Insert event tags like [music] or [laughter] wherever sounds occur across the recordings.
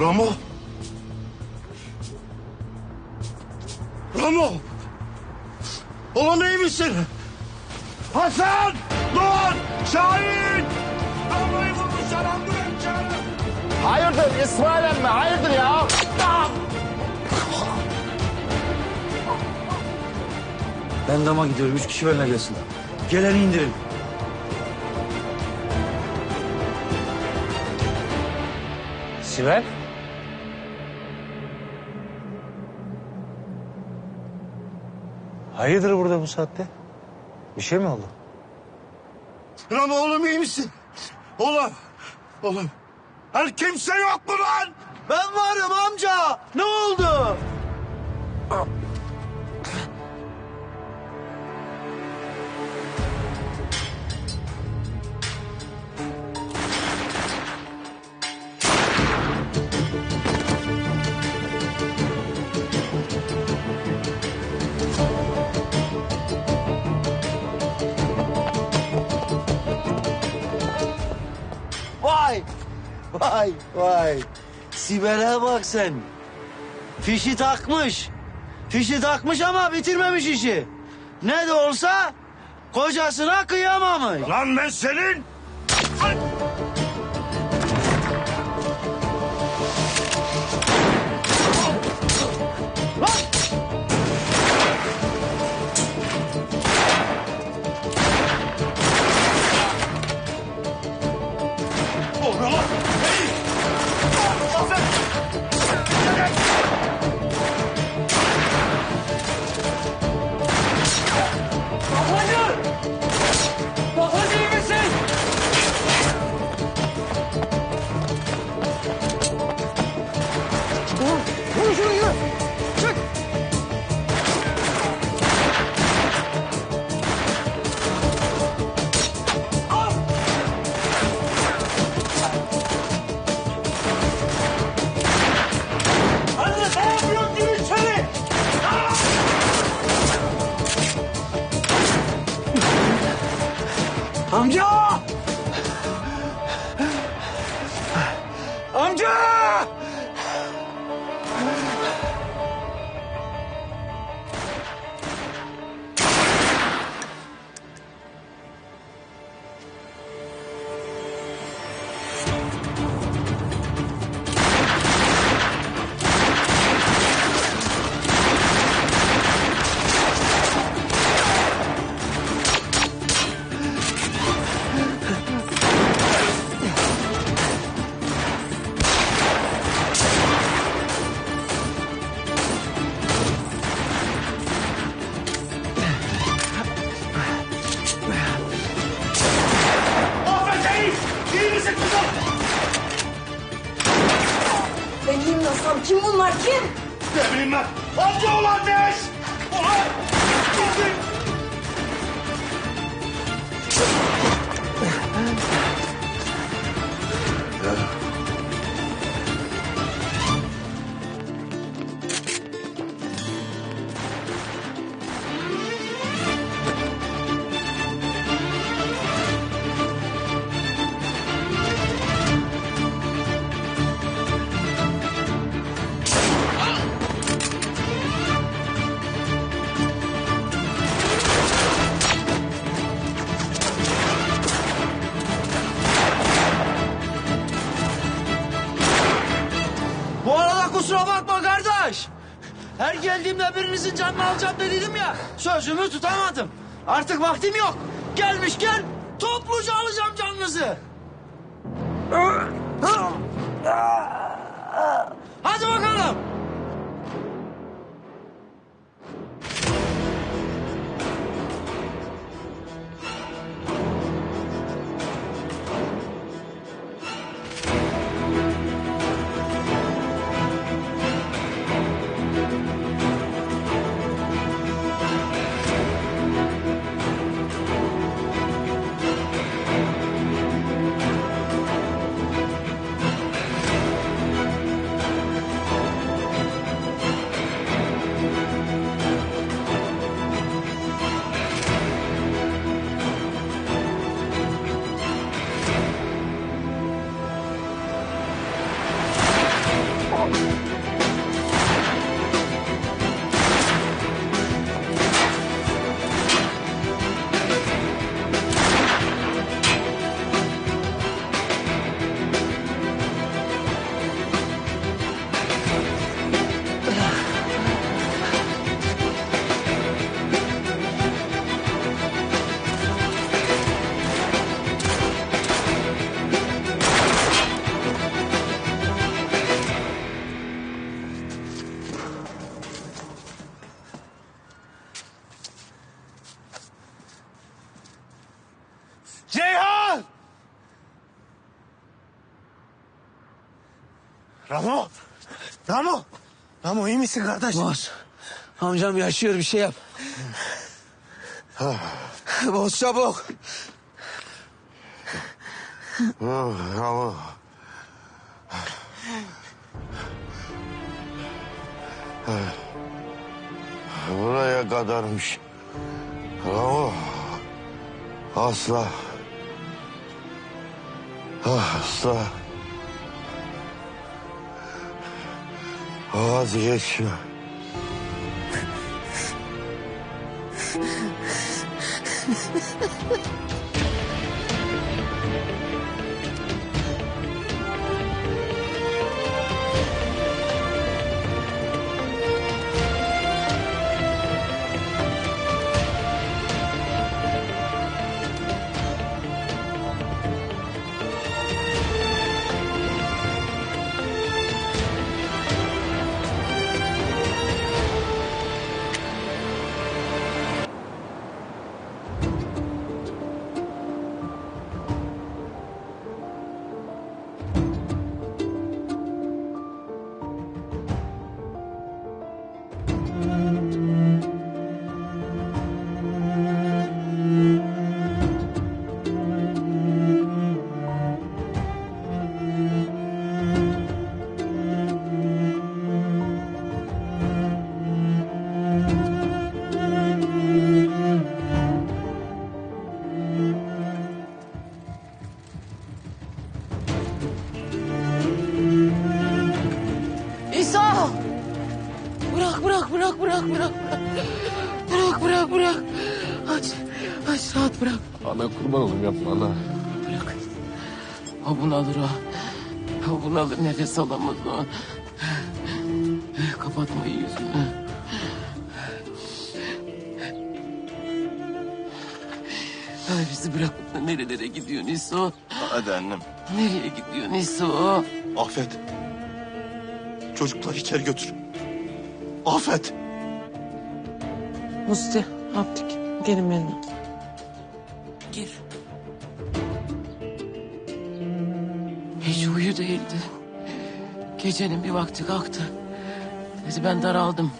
Ramo. Ramo. Oğlum iyi misin? Hasan! Doğan! Şahin! Ramo'yu çağırın. Hayırdır İsmail emmi hayırdır ya? Ben dama gidiyorum. Üç kişi benimle gelsin. Geleni indirin. Sibel? Hayırdır burada bu saatte? Bir şey mi oldu? Ramo oğlum iyi misin? Oğlum. Oğlum. Her kimse yok mu lan? Ben varım amca. Ne oldu? Vay vay. Sibel'e bak sen. Fişi takmış. Fişi takmış ama bitirmemiş işi. Ne de olsa kocasına kıyamamış. Lan ben senin... geldiğimde birinizin canını alacağım dedim ya. Sözümü tutamadım. Artık vaktim yok. Gelmişken topluca alacağım canınızı. Misin kardeş? Boz. Amcam yaşıyor bir şey yap. Boz çabuk. Bravo. Buraya kadarmış. Bravo. Asla. Asla. Vazgeçme. [laughs] yapma ana. Bırak. O bunalır o. O bunalır, nefes alamaz o. Kapatma yüzünü. Ay bizi bırakıp da nerelere gidiyorsun İso? Hadi annem. Nereye gidiyorsun İso? Affet. Çocukları içeri götür. Affet. Musti, Abdik, gelin benimle. Gir. Hiç uyu değildi. Gecenin bir vakti kalktı. Dedi ben daraldım.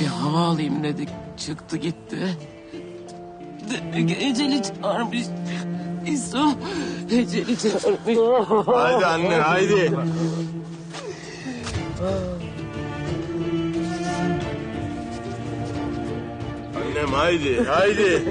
Bir hava alayım dedik. Çıktı gitti. Eceli çağırmış. İso, eceli çağırmış. Haydi anne haydi. Annem haydi haydi.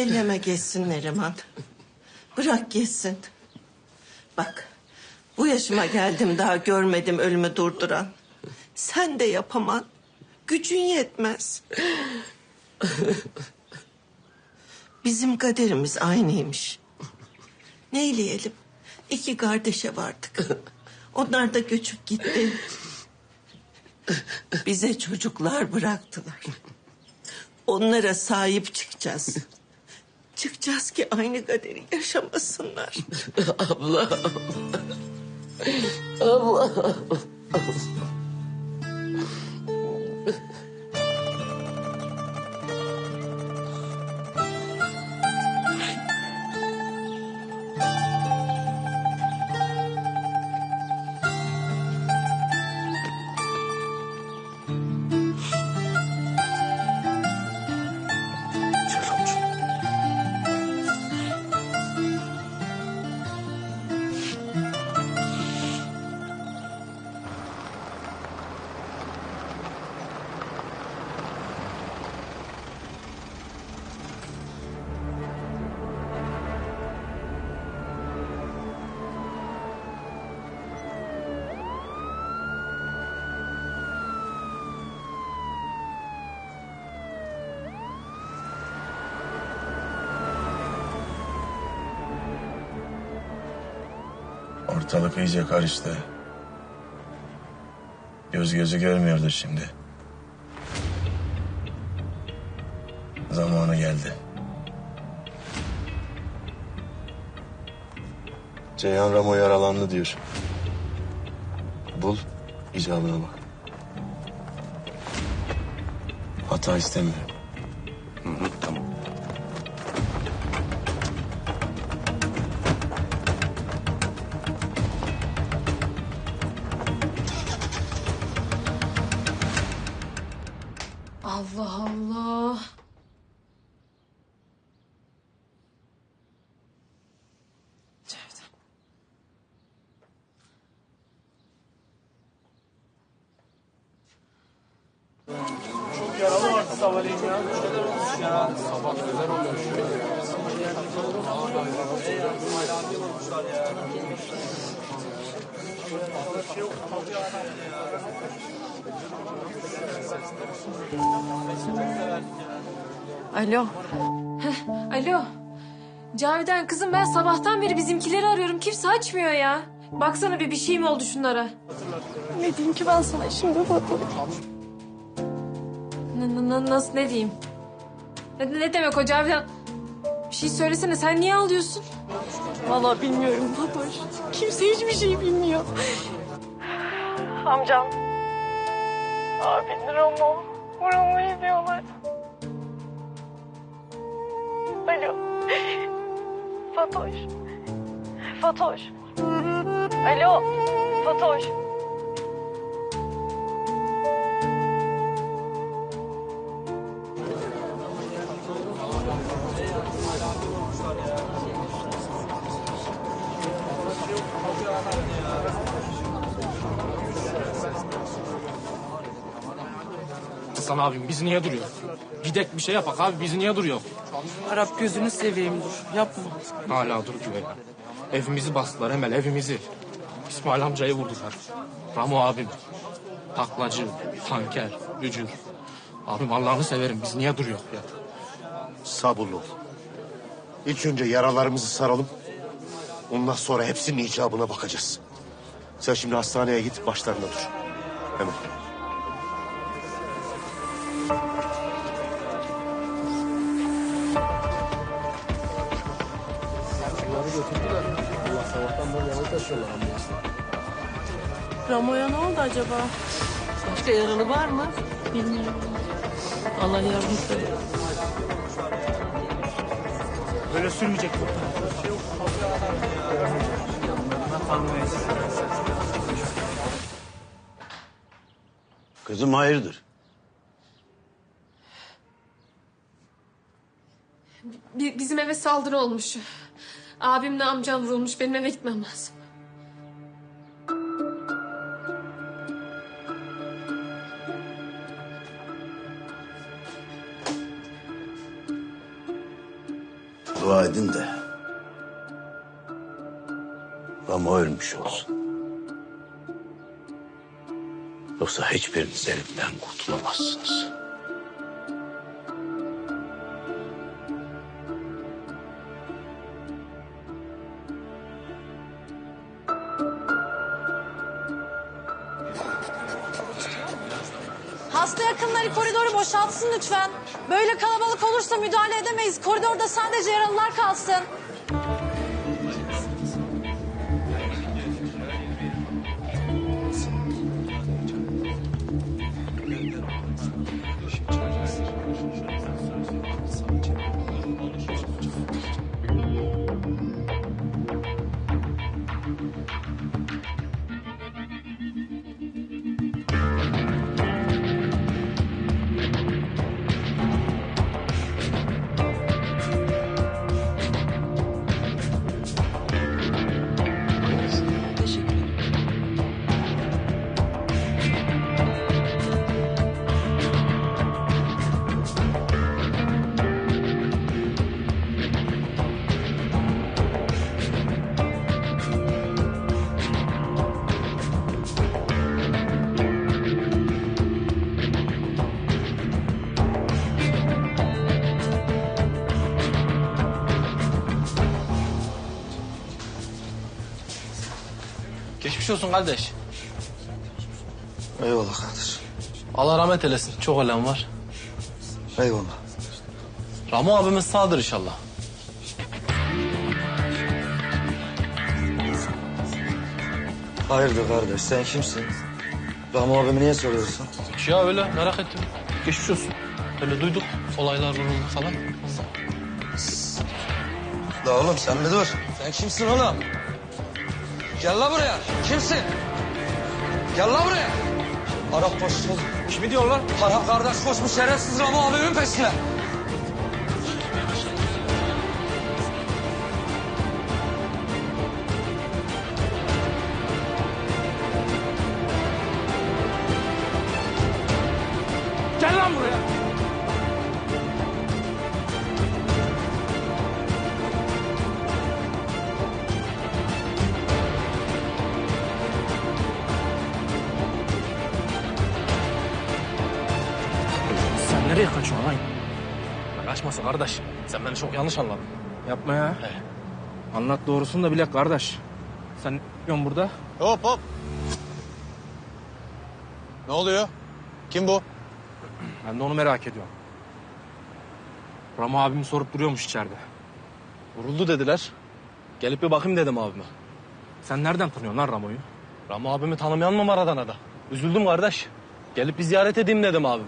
Elleme geçsin Neriman. Bırak geçsin. Bak bu yaşıma geldim daha görmedim ölümü durduran. Sen de yapaman. Gücün yetmez. Bizim kaderimiz aynıymış. Neyleyelim? İki kardeşe vardık. Onlar da göçüp gitti. Bize çocuklar bıraktılar. Onlara sahip çıkacağız. Çıkacağız ki aynı kaderi yaşamasınlar. [laughs] Abla. Abla. Ortalık iyice karıştı. Göz gözü görmüyordur şimdi. Zamanı geldi. Ceyhan Ramo yaralandı diyor. Bul, icabına bak. Hata istemiyorum. tamam. Alo. Alo. Cavidan kızım ben sabahtan beri bizimkileri arıyorum. Kimse açmıyor ya. Baksana bir bir şey mi oldu şunlara? Ne diyeyim ki ben sana şimdi nasıl ne diyeyim? Ne, ne demek o Cavidan? Bir şey söylesene sen niye ağlıyorsun? Vallahi bilmiyorum Fatoş. Kimse hiçbir şey bilmiyor. Amcam. Abin Ramo. Vurulmayı diyorlar. Alo. Fatoş. Fatoş. Alo. Fatoş. Hasan abim biz niye duruyor? Gidek bir şey yapak abi biz niye duruyor? Arap gözünü seveyim dur. Yapma. Hala dur ya. Evimizi bastılar Emel evimizi. İsmail amcayı vurdular. Ramo abim. Taklacı, tanker, bücür. Abim Allah'ını severim biz niye duruyor ya? Sabırlı ol. İlk önce yaralarımızı saralım. Ondan sonra hepsinin icabına bakacağız. Sen şimdi hastaneye git başlarında dur. Hemen. Ramo'ya ne oldu acaba? Başka yaralı var mı? Bilmiyorum. Allah yardımcısı. Böyle sürmeyecek bu. Kızım hayırdır? Bi- bizim eve saldırı olmuş. Abimle amcam vurulmuş. Benim eve gitmem lazım. Dua edin de. Ramo ölmüş olsun. Yoksa hiçbiriniz elimden kurtulamazsınız. Boşaltsın lütfen. Böyle kalabalık olursa müdahale edemeyiz. Koridorda sadece yaralılar kalsın. Olsun kardeş. Eyvallah kardeş. Allah rahmet eylesin. Çok ölen var. Eyvallah. Ramo abimiz sağdır inşallah. Hayırdır kardeş sen kimsin? Ramo abimi niye soruyorsun? Ya öyle merak ettim. Geçmiş olsun. Öyle duyduk. Olaylar vuruldu falan. La oğlum sen bir dur. Sen kimsin oğlum? Gel la buraya. Kimsin? Gel la buraya. Arap koştu. Kimi diyorlar? Arap kardeş koşmuş şerefsiz Ramo abimin peşine. Yanlış anladın. Yapma ya. Anlat doğrusunu da bilek kardeş. Sen ne yapıyorsun burada? Hop hop. Ne oluyor? Kim bu? Ben de onu merak ediyorum. Ramo abimi sorup duruyormuş içeride. Vuruldu dediler. Gelip bir bakayım dedim abime. Sen nereden tanıyorsun lan Ramo'yu? Ramo abimi tanımayan mı var Adana'da? Üzüldüm kardeş. Gelip bir ziyaret edeyim dedim abim.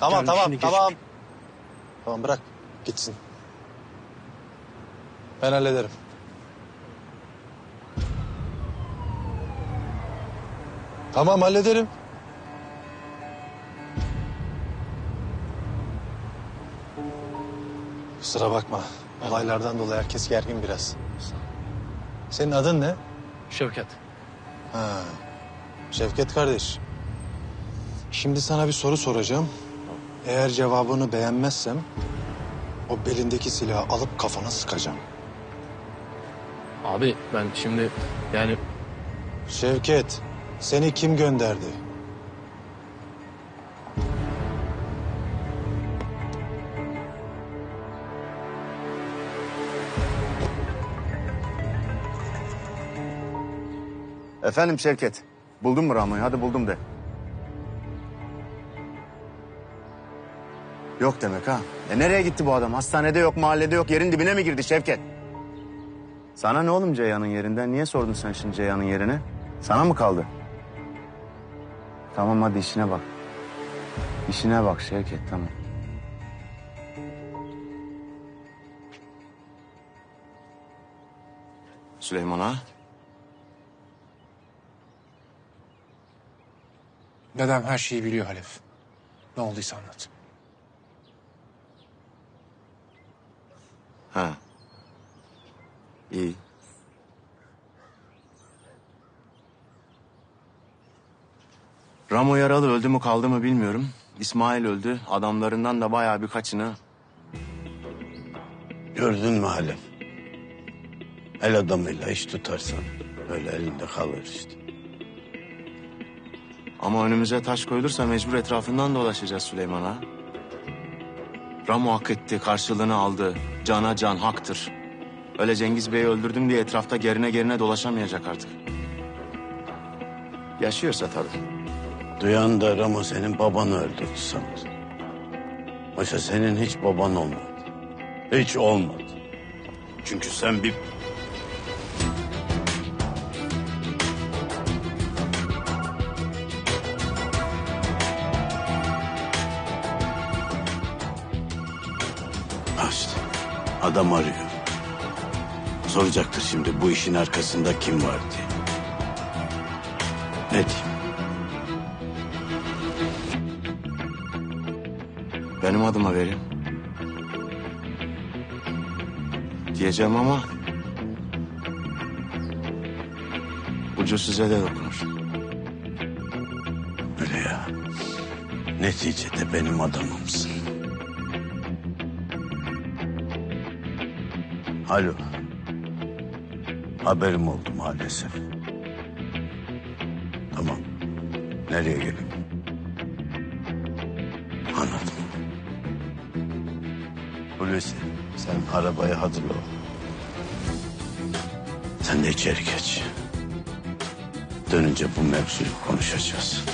Tamam tamam Gelmişini tamam. Tamam bırak gitsin. Ben hallederim. Tamam hallederim. Kusura bakma. Olaylardan dolayı herkes gergin biraz. Senin adın ne? Şevket. Ha, Şevket kardeş. Şimdi sana bir soru soracağım. Eğer cevabını beğenmezsem... ...o belindeki silahı alıp kafana sıkacağım. Abi ben şimdi yani Şevket, seni kim gönderdi? Efendim Şevket. Buldun mu Ramo'yu? Hadi buldum de. Yok demek ha. E nereye gitti bu adam? Hastanede yok, mahallede yok. Yerin dibine mi girdi Şevket? Sana ne oğlum Ceyhan'ın yerinden? Niye sordun sen şimdi Ceyhan'ın yerini? Sana mı kaldı? Tamam hadi işine bak. İşine bak Şevket tamam. Süleyman ağa. Dedem her şeyi biliyor Halef. Ne olduysa anlat. Ha. İyi. Ramo yaralı öldü mü kaldı mı bilmiyorum. İsmail öldü. Adamlarından da bayağı birkaçını Gördün mü Halef? El adamıyla iş tutarsan öyle elinde kalır işte. Ama önümüze taş koyulursa mecbur etrafından dolaşacağız Süleyman ağa. Ramo hak etti, karşılığını aldı. Cana can haktır. Öyle Cengiz Bey'i öldürdüm diye etrafta gerine gerine dolaşamayacak artık. Yaşıyorsa tabii. Duyan da Ramo senin babanı öldürdü sanır. Oysa senin hiç baban olmadı. Hiç olmadı. Çünkü sen bir işte, adam arıyor. Soracaktır şimdi bu işin arkasında kim var diye. Ne diyeyim? Benim adıma verin. Diyeceğim ama... Ucu size de dokunur. Öyle ya. Neticede benim adamımsın. Alo. Haberim oldu maalesef. Tamam. Nereye geleyim? Anladım. Hulusi sen arabayı hazırla. Sen de içeri geç. dönünce bu mevzuyu konuşacağız.